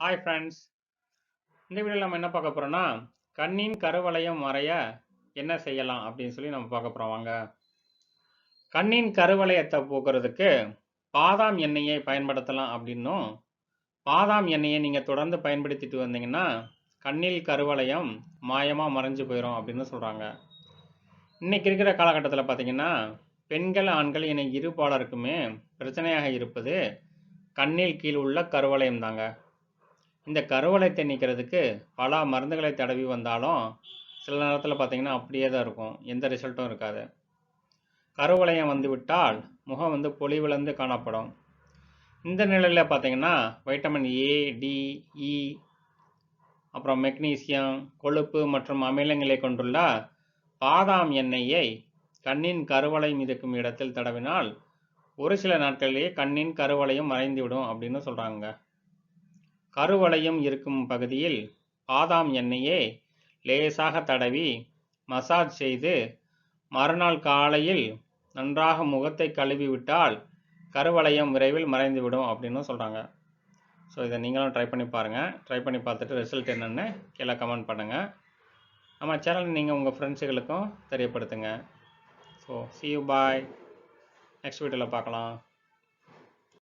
Hi friends இந்த வீடியோவில் நம்ம என்ன பார்க்க போகிறோம்னா கண்ணின் கருவளையம் மறைய என்ன செய்யலாம் அப்படின்னு சொல்லி நம்ம பார்க்க போகிறோம் வாங்க. கண்ணின் கருவளையத்தை போக்குறதுக்கு பாதாம் எண்ணெயை பயன்படுத்தலாம் அப்படின்னும் பாதாம் எண்ணெயை நீங்கள் தொடர்ந்து பயன்படுத்திட்டு வந்தீங்கன்னா கண்ணில் கருவளையம் மாயமாக மறைஞ்சு போயிடும் அப்படின்னு சொல்கிறாங்க இன்றைக்கி இருக்கிற காலகட்டத்தில் பார்த்தீங்கன்னா பெண்கள் ஆண்கள் என இரு பாலருக்குமே பிரச்சனையாக இருப்பது கண்ணில் கீழ் உள்ள கருவளையம் தாங்க. இந்த கருவளையத்தை நீக்கிறதுக்கு பல மருந்துகளை தடவி வந்தாலும் சில நேரத்தில் பார்த்தீங்கன்னா அப்படியே தான் இருக்கும். எந்த ரிசல்ட்டும் இருக்காது. கருவளையம் வந்துவிட்டால் முகம் வந்து பொலிவிழந்து காணப்படும். இந்த நிலையில் பார்த்தீங்கன்னா வைட்டமின் ஏ டி இ அப்புறம் மெக்னீசியம் கொழுப்பு மற்றும் அமிலங்களை கொண்டுள்ள பாதாம் எண்ணெயை கண்ணின் கருவளை மிதக்கும் இடத்தில் தடவினால் ஒரு சில நாட்களிலேயே கண்ணின் கருவளையும் மறைந்துவிடும் அப்படின்னு சொல்கிறாங்க கருவளையம் இருக்கும் பகுதியில் பாதாம் எண்ணெயை லேசாக தடவி மசாஜ் செய்து மறுநாள் காலையில் நன்றாக முகத்தை கழுவி விட்டால் கருவளையம் விரைவில் மறைந்துவிடும் அப்படின்னு சொல்கிறாங்க ஸோ இதை நீங்களும் ட்ரை பண்ணி பாருங்கள் ட்ரை பண்ணி பார்த்துட்டு ரிசல்ட் என்னென்னு கீழே கமெண்ட் பண்ணுங்கள் நம்ம சேனல் நீங்கள் உங்கள் ஃப்ரெண்ட்ஸுகளுக்கும் தெரியப்படுத்துங்க. So see you bye next வீடியோவில் பார்க்கலாம்.